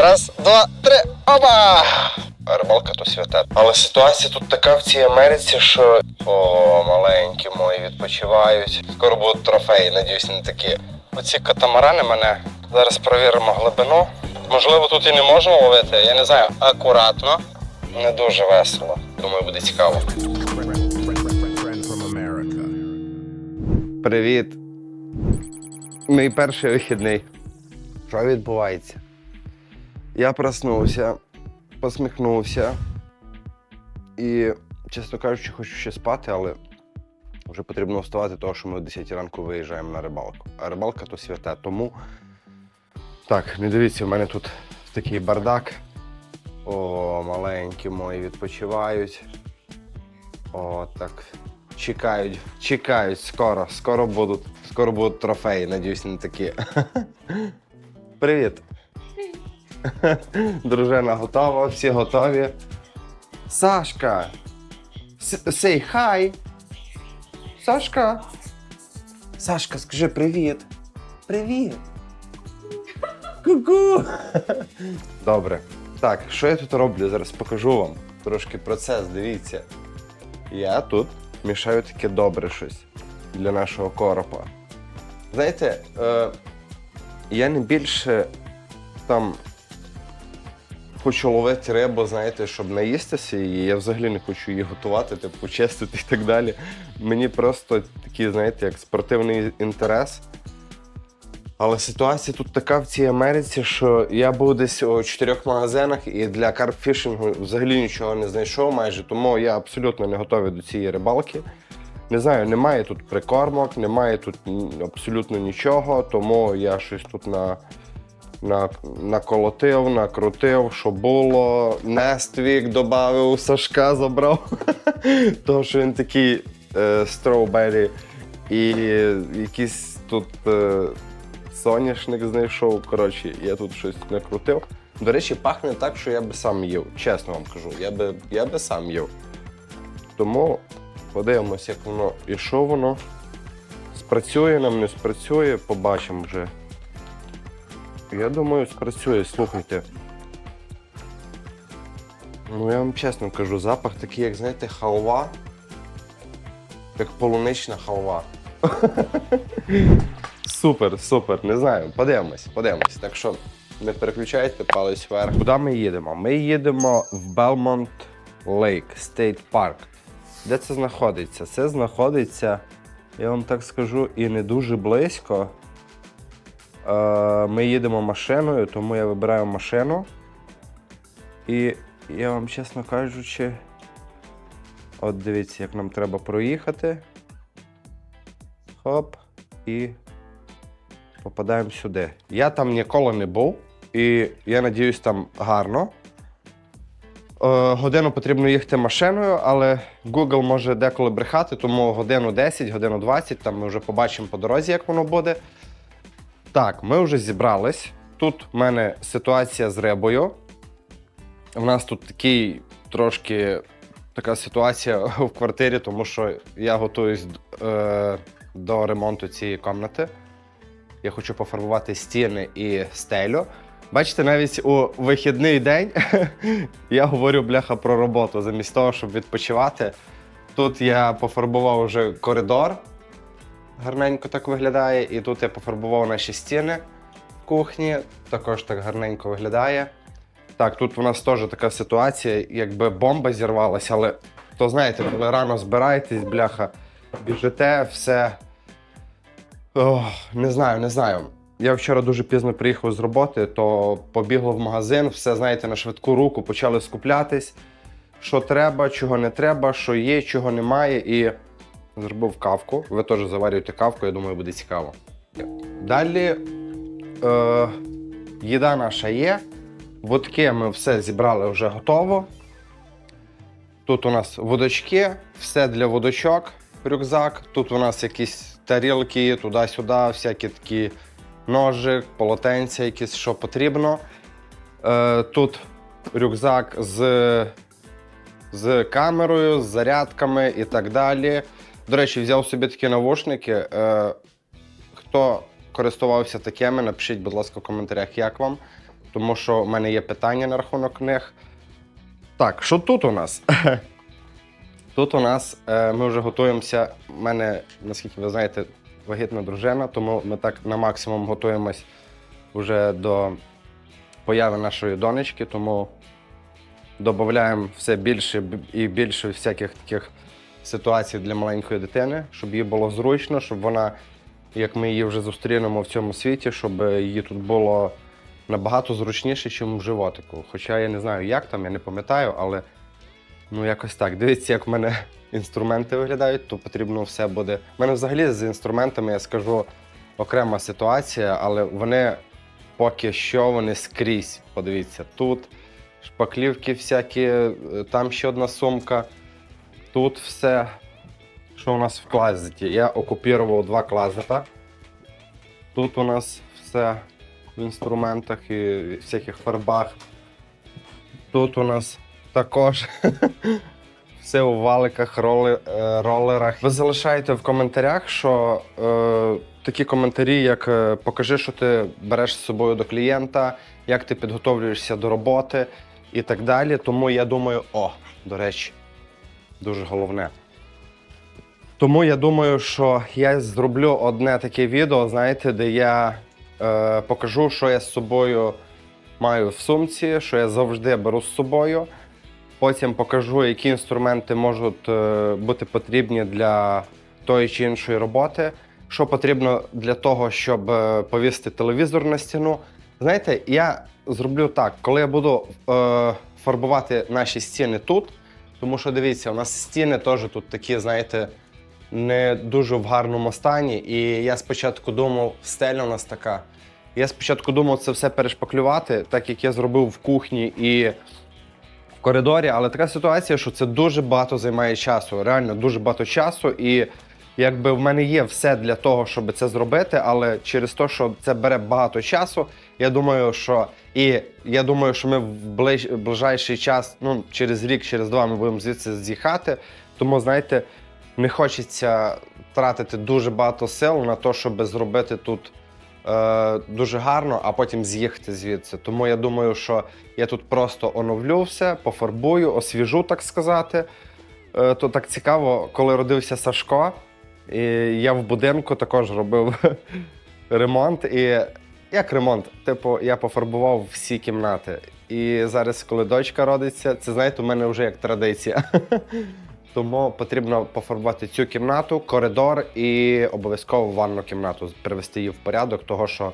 Раз, два, три, оба! Рибалка то свята. Але ситуація тут така в цій Америці, що о, маленькі мої відпочивають. Скоро будуть трофеї, надіюсь, не такі. Оці катамарани мене. Зараз перевіримо глибину. Можливо, тут і не можна ловити, я не знаю, акуратно. Не дуже весело. Думаю, буде цікаво. Привіт. Мій перший вихідний. Що відбувається? Я проснувся, посміхнувся і, чесно кажучи, хочу ще спати, але вже потрібно вставати, тому що ми о 10 ранку виїжджаємо на рибалку. А рибалка то святе. Тому. Так, не дивіться, в мене тут такий бардак. О, маленькі мої відпочивають. О, так. Чекають, чекають, скоро, скоро будуть, скоро будуть трофеї, надіюсь, не такі. Привіт. Дружина готова, всі готові. Сашка. Say hi. Сашка. Сашка, скажи привіт. Привіт. Ку-ку. Добре. Так, що я тут роблю? Зараз покажу вам. Трошки процес, дивіться. Я тут мішаю таке добре щось для нашого коропа. Знаєте, е, я не більше там хочу ловити рибу, знаєте, щоб наїстися її. Я взагалі не хочу її готувати, типу, чистити і так далі. Мені просто такий, знаєте, як спортивний інтерес. Але ситуація тут така в цій Америці, що я був десь у чотирьох магазинах і для карпфішингу взагалі нічого не знайшов майже, тому я абсолютно не готовий до цієї рибалки. Не знаю, немає тут прикормок, немає тут абсолютно нічого, тому я щось тут на, наколотив, накрутив, що було. Нествік додав, Сашка забрав. Тому що він такий е, строубері. І якийсь тут е, соняшник знайшов. Коротше, я тут щось накрутив. До речі, пахне так, що я би сам їв. Чесно вам кажу, я би, я би сам їв. Тому подивимось, як воно і що воно. Спрацює нам, не спрацює, побачимо вже. Я думаю, спрацює, слухайте. Ну, я вам чесно кажу, запах такий, як знаєте, халва. Як полунична халва. Супер, супер, не знаю. Подивимось, подивимось. Так що не переключайте палець вверх. Куди ми їдемо? Ми їдемо в Belmont Lake State Park. Де це знаходиться? Це знаходиться, я вам так скажу, і не дуже близько. Ми їдемо машиною, тому я вибираю машину. І я вам чесно кажучи, от дивіться, як нам треба проїхати. Хоп, і попадаємо сюди. Я там ніколи не був, і я надіюсь, там гарно. Е, годину потрібно їхати машиною, але Google може деколи брехати, тому годину 10, годину 20, там ми вже побачимо по дорозі, як воно буде. Так, ми вже зібрались. Тут в мене ситуація з рибою. У нас тут такий трошки така ситуація в квартирі, тому що я готуюсь е, до ремонту цієї кімнати. Я хочу пофарбувати стіни і стелю. Бачите, навіть у вихідний день я говорю бляха про роботу замість того, щоб відпочивати. Тут я пофарбував вже коридор, гарненько так виглядає, і тут я пофарбував наші стіни в кухні, також так гарненько виглядає. Так, тут у нас теж така ситуація, якби бомба зірвалася, але то знаєте, коли рано збираєтесь, бляха, біжите, все. Ох, не знаю, не знаю. Я вчора дуже пізно приїхав з роботи, то побігло в магазин, все, знаєте, на швидку руку, почали скуплятись, що треба, чого не треба, що є, чого немає. І зробив кавку. Ви теж заварюєте кавку, я думаю, буде цікаво. Далі е, їда наша є. Водки ми все зібрали вже готово. Тут у нас водочки, все для водочок, рюкзак. Тут у нас якісь тарілки, туди-сюди, всякі такі ножик, полотенця, якісь, що потрібно. Е, тут рюкзак з, з камерою, з зарядками і так далі. До речі, взяв собі такі навушники. Е, хто користувався такими, напишіть, будь ласка, в коментарях, як вам. тому що в мене є питання на рахунок них. Так, що тут у нас? Тут у нас е, ми вже готуємося. У мене, наскільки ви знаєте, вагітна дружина, тому ми так на максимум готуємось вже до появи нашої донечки, тому додаємо все більше і більше всяких таких ситуацій для маленької дитини, щоб їй було зручно, щоб вона, як ми її вже зустрінемо в цьому світі, щоб їй тут було набагато зручніше, ніж в животику. Хоча я не знаю, як там, я не пам'ятаю, але ну якось так. Дивіться, як в мене інструменти виглядають, то потрібно все буде. У мене взагалі з інструментами я скажу окрема ситуація, але вони поки що вони скрізь. Подивіться, тут шпаклівки всякі, е, там ще одна сумка. Тут все, що у нас в клазеті. Я окупував два клазета. Тут у нас все в інструментах і всяких фарбах. Тут у нас також все у валиках, роли, е, ролерах. Ви залишаєте в коментарях, що е, такі коментарі, як е, покажи, що ти береш з собою до клієнта, як ти підготовлюєшся до роботи і так далі. Тому я думаю, о, до речі, дуже головне. Тому я думаю, що я зроблю одне таке відео, знаєте, де я е, покажу, що я з собою маю в сумці, що я завжди беру з собою. Потім покажу, які інструменти можуть е, бути потрібні для тої чи іншої роботи, що потрібно для того, щоб е, повісити телевізор на стіну. Знаєте, я зроблю так, коли я буду е, фарбувати наші стіни тут, тому що дивіться, у нас стіни теж тут такі, знаєте, не дуже в гарному стані. І я спочатку думав, стеля у нас така. Я спочатку думав це все перешпаклювати, так як я зробив в кухні і в коридорі, але така ситуація, що це дуже багато займає часу. Реально дуже багато часу. І якби в мене є все для того, щоб це зробити, але через те, що це бере багато часу, я думаю, що і я думаю, що ми в ближ, ближайший час, ну через рік, через два, ми будемо звідси з'їхати. Тому, знаєте, не хочеться тратити дуже багато сил на те, щоб зробити тут е, дуже гарно, а потім з'їхати звідси. Тому я думаю, що я тут просто оновлю все, пофарбую, освіжу, так сказати. Е, то так цікаво, коли родився Сашко, і я в будинку також робив ремонт. І як ремонт? Типу, я пофарбував всі кімнати. І зараз, коли дочка родиться, це знаєте, у мене вже як традиція. Тому потрібно пофарбувати цю кімнату, коридор і обов'язково ванну кімнату, привести її в порядок, того що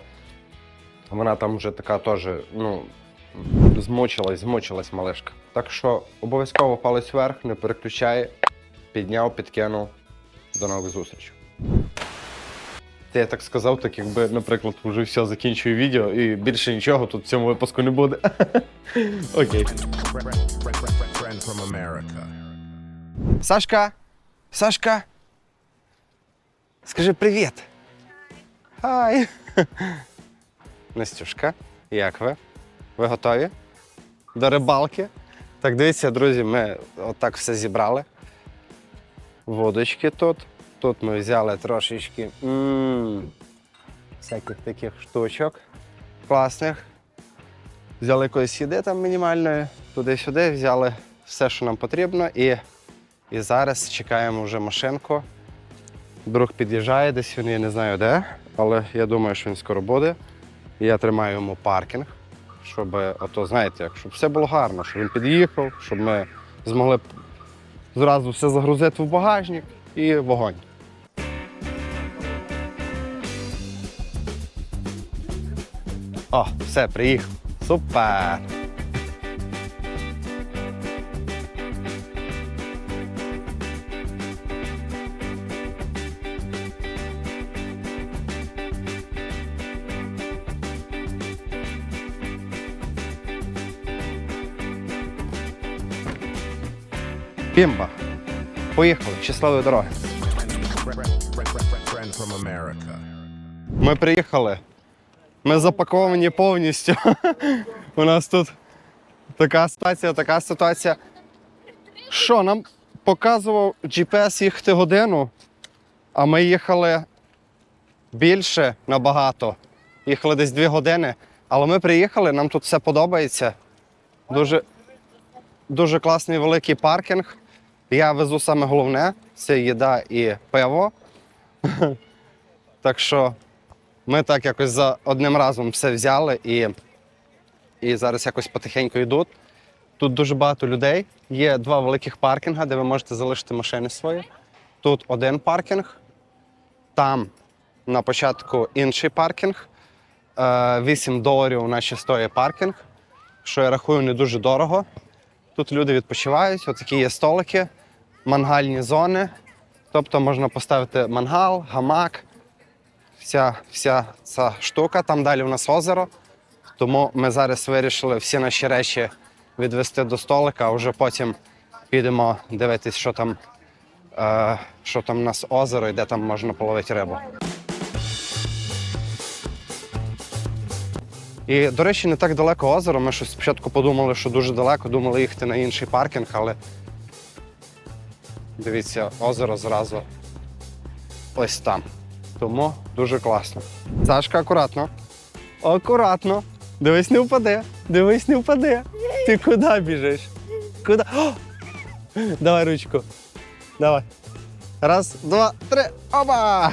вона там вже така теж, ну, змучилась, змучилась малишка. Так що обов'язково палець вверх, не переключай, підняв, підкинув. До нових зустрічей. Це я так сказав, так якби, наприклад, вже все закінчую відео і більше нічого тут в цьому випуску не буде. Окей. Сашка! Сашка! Скажи привіт! Хай! Настюшка, як ви? Ви готові? До рибалки? Так, дивіться, друзі, ми отак все зібрали. Водочки тут. Тут ми взяли трошечки м, всяких таких штучок класних. Взяли якоїсь їди там мінімальної, туди-сюди, взяли все, що нам потрібно. І і зараз чекаємо вже машинку. Друг під'їжджає, десь він, я не знаю де, але я думаю, що він скоро буде. Я тримаю йому паркінг, щоб, ото, знаєте, щоб все було гарно, щоб він під'їхав, щоб ми змогли зразу все загрузити в багажник і вогонь. О, все, приїхав. Супер! Бімба. Поїхали, щасливої дороги. Ми приїхали. Ми запаковані повністю. У нас тут така ситуація, така ситуація. Що, нам показував GPS їхати годину, а ми їхали більше набагато. Їхали десь дві години, Але ми приїхали, нам тут все подобається. Дуже, дуже класний великий паркінг. Я везу саме головне це їда і пиво. Так що ми так якось за одним разом все взяли і, і зараз якось потихеньку йдуть. Тут дуже багато людей. Є два великих паркінга, де ви можете залишити машини свої. Тут один паркінг, там на початку інший паркінг. Е, 8 доларів у нас ще стоїть паркінг, що я рахую не дуже дорого. Тут люди відпочивають, отакі є столики, мангальні зони. Тобто можна поставити мангал, гамак, вся, вся ця штука. Там далі у нас озеро. Тому ми зараз вирішили всі наші речі відвести до столика, а вже потім підемо дивитись, що там, е, що там у нас озеро і де там можна половити рибу. І, до речі, не так далеко озеро. Ми щось спочатку подумали, що дуже далеко, думали їхати на інший паркінг, але дивіться, озеро зразу ось там. Тому дуже класно. Сашка, акуратно. Акуратно. Дивись, не впаде. Дивись, не впаде. Ти куди біжиш? Куди? О! Давай ручку. Давай. Раз, два, три. Оба!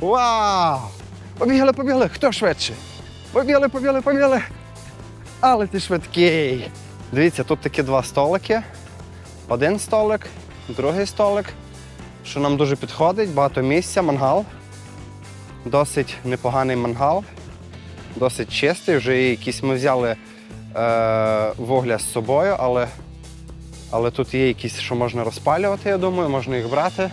Вау! Побігли, побігли. Хто швидше? Побігли, побігли, побігли. Але ти швидкий. Дивіться, тут такі два столики. Один столик, другий столик, що нам дуже підходить, багато місця, мангал. Досить непоганий мангал, досить чистий. Вже якісь ми взяли е, вугля з собою, але, але тут є якісь, що можна розпалювати, я думаю, можна їх брати.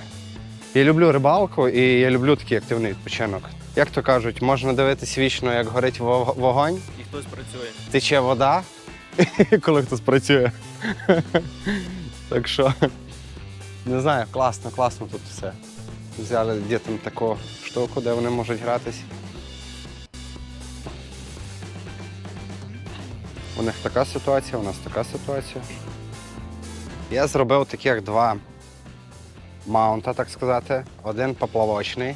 Я люблю рибалку і я люблю такий активний відпочинок. Як то кажуть, можна дивитись вічно, як горить вогонь, І хтось працює. тече вода, коли хтось працює. так що, не знаю, класно, класно тут все. Взяли дітям таку штуку, де вони можуть гратись. У них така ситуація, у нас така ситуація. Я зробив таких два маунта, так сказати. Один поплавочний.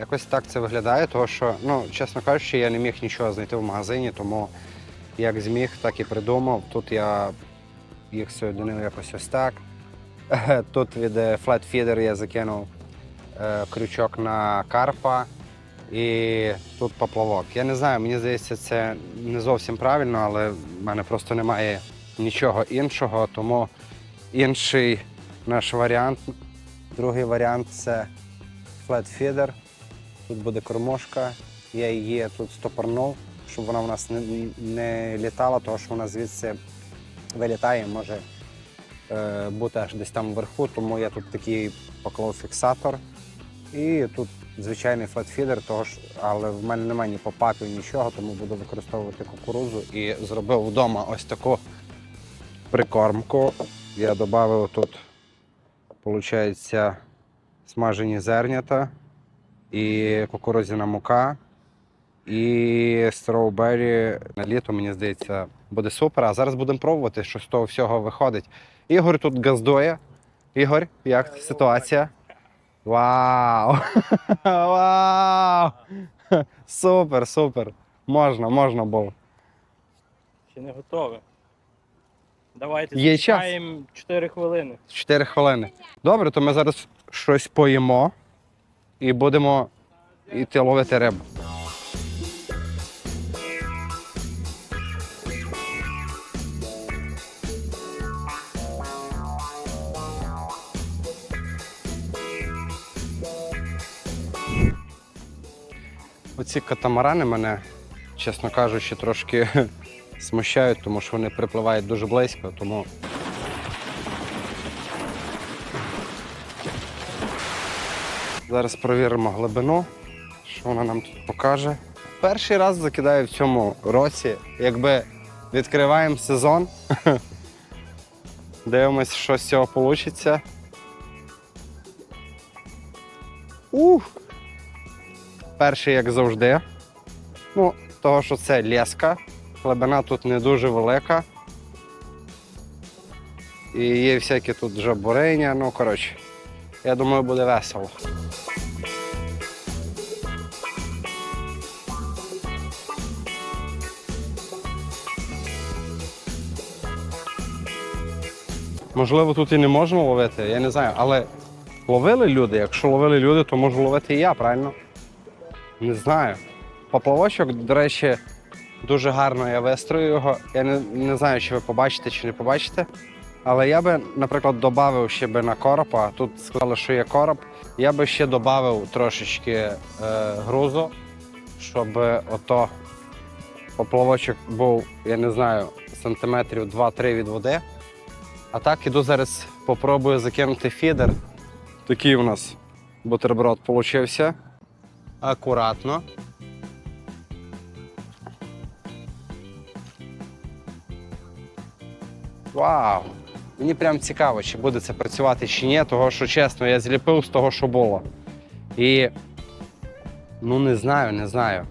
Якось так це виглядає, тому що, ну, чесно кажучи, я не міг нічого знайти в магазині, тому як зміг, так і придумав. Тут я їх соєдинив якось ось так. Тут від е, Flat Feeder я закинув е, крючок на карпа і тут поплавок. Я не знаю, мені здається, це не зовсім правильно, але в мене просто немає нічого іншого, тому інший наш варіант, другий варіант це Flat Feeder. Тут буде кормушка, я її тут стопорнув, щоб вона в нас не, не літала, тому що вона звідси вилітає, може е, бути аж десь там вверху, тому я тут такий поклав фіксатор. І тут звичайний флетфідер, але в мене немає ні попапів, нічого, тому буду використовувати кукурудзу і зробив вдома ось таку прикормку. Я додав тут, виходить, смажені зернята і кукурудзяна мука, і строубері на літо, мені здається, буде супер. А зараз будемо пробувати, що з того всього виходить. Ігор тут газдує. Ігор, як ситуація? Вау! Вау! Супер, супер! Можна, можна було. Ще не готове. Давайте Є час. зачекаємо 4 хвилини. 4 хвилини. Добре, то ми зараз щось поїмо і будемо йти ловити рибу. Оці катамарани мене, чесно кажучи, трошки смущають, тому що вони припливають дуже близько, тому Зараз перевіримо глибину, що вона нам тут покаже. Перший раз закидаю в цьому році. Якби відкриваємо сезон. Дивимось, що з цього вийде. Ух! Перший, як завжди. Ну, того, що це леска. Глибина тут не дуже велика. І є всякі тут жабурення. Ну, коротше, я думаю, буде весело. Можливо, тут і не можна ловити, я не знаю. Але ловили люди. Якщо ловили люди, то можу ловити і я, правильно? Не знаю. Поплавочок, до речі, дуже гарно я вистрою його. Я не, не знаю, чи ви побачите, чи не побачите. Але я би, наприклад, додав ще би на коропа. Тут сказали, що є короб. Я би ще додав трошечки е, грузу, щоб ото поплавочок був, я не знаю, сантиметрів 2-3 від води. А так іду зараз попробую закинути фідер. Такий у нас бутерброд получився. Акуратно. Вау! Мені прям цікаво, чи буде це працювати чи ні, того що чесно, я зліпив з того, що було. І ну не знаю, не знаю.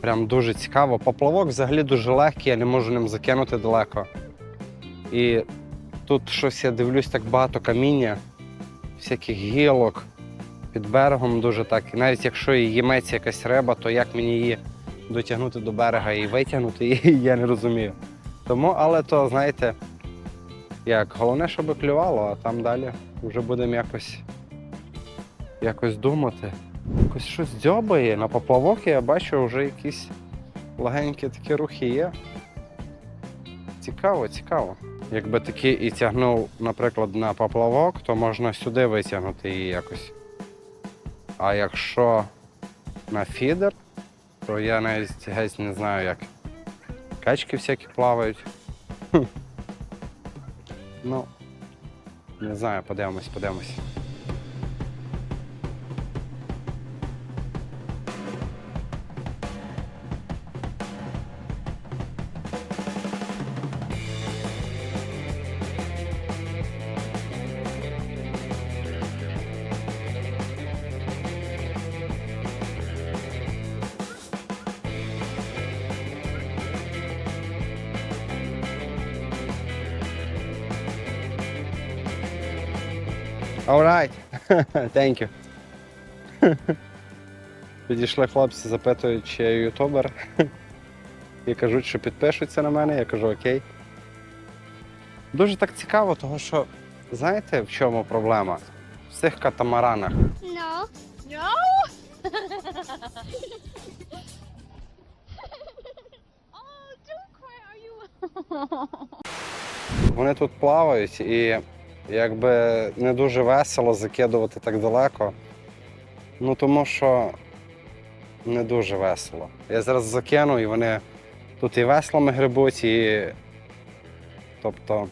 Прям дуже цікаво. Поплавок взагалі дуже легкий, я не можу ним закинути далеко. І тут щось я дивлюсь так багато каміння, всяких гілок під берегом дуже так. І навіть якщо і їметься якась риба, то як мені її дотягнути до берега і витягнути, її, я не розумію. Тому, але то, знаєте, як головне, щоб клювало, а там далі вже будемо якось, якось думати. Якось щось дзьобає. На поплавок я бачу вже якісь легенькі такі рухи є. Цікаво, цікаво. Якби таки і тягнув, наприклад, на поплавок, то можна сюди витягнути її якось. А якщо на фідер, то я навіть геть не знаю, як. Качки всякі плавають. Ну, не знаю, подивимось, подивимось. Alright. Thank you. Підійшли хлопці, запитують, чи я ютубер. І кажуть, що підпишуться на мене, я кажу окей. Дуже так цікаво, тому що знаєте, в чому проблема? В цих катамаранах. No. No? oh, don't cry, are you? Вони тут плавають і якби не дуже весело закидувати так далеко. Ну тому що не дуже весело. Я зараз закину і вони тут і веслами грибуть, і тобто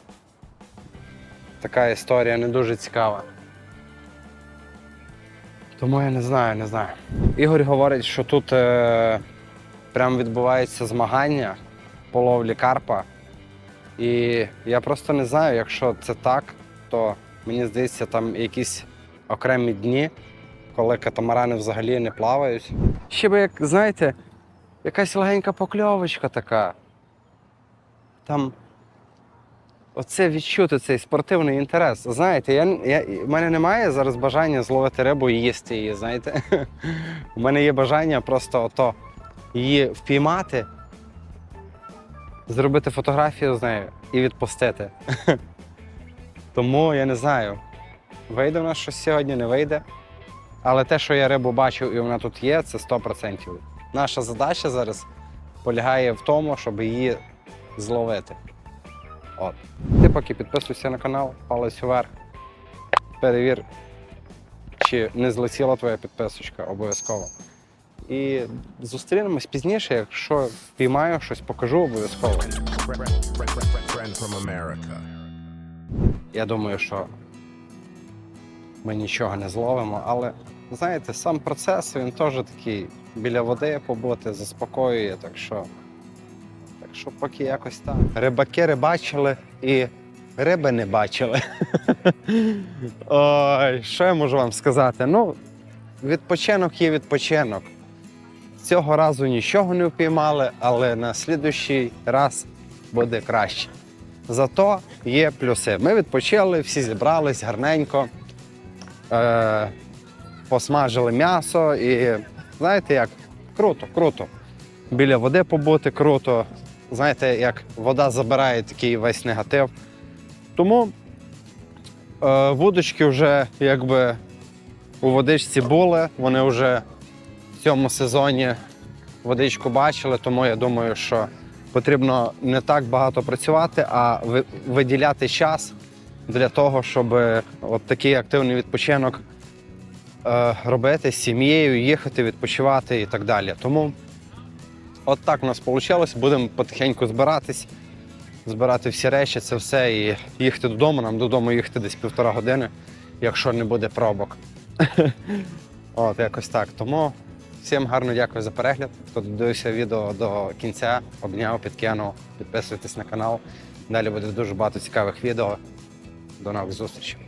така історія не дуже цікава. Тому я не знаю, не знаю. Ігор говорить, що тут е, прям відбувається змагання по ловлі карпа. І я просто не знаю, якщо це так, то мені здається, там якісь окремі дні, коли катамарани взагалі не плавають. Ще би, як знаєте, якась легенька покльовочка така. Там оце відчути цей спортивний інтерес. Знаєте, я, я, в мене немає зараз бажання зловити рибу і їсти її. Знаєте, у мене є бажання просто ото її впіймати зробити фотографію з нею і відпустити. Тому я не знаю, вийде в нас щось сьогодні, не вийде. Але те, що я рибу бачив і вона тут є, це 100%. Наша задача зараз полягає в тому, щоб її зловити. От. Ти поки підписуйся на канал, палець вверх. Перевір, чи не злетіла твоя підписочка обов'язково. І зустрінемось пізніше, якщо впіймаю щось, покажу обов'язково. Я думаю, що ми нічого не зловимо, але знаєте, сам процес він теж такий біля води побути, заспокоює, так що, так що поки якось так. Рибаки рибачили і риби не бачили. Ой, що я можу вам сказати? Ну, відпочинок є відпочинок. Цього разу нічого не впіймали, але на слідущий раз буде краще. Зато є плюси. Ми відпочили, всі зібрались гарненько, е, посмажили м'ясо і знаєте як? Круто, круто. Біля води побути круто. Знаєте, як вода забирає такий весь негатив. Тому е, вудочки вже якби у водичці були, вони вже в цьому сезоні водичку бачили, тому я думаю, що потрібно не так багато працювати, а виділяти час для того, щоб от такий активний відпочинок е, робити з сім'єю, їхати, відпочивати і так далі. Тому от так у нас вийшло. Будемо потихеньку збиратись, збирати всі речі, це все і їхати додому. Нам додому їхати десь півтора години, якщо не буде пробок. От, якось так. Тому всім гарно дякую за перегляд. Хто додивився відео до кінця, обняв, підкинув, підписуйтесь на канал. Далі буде дуже багато цікавих відео. До нових зустрічей.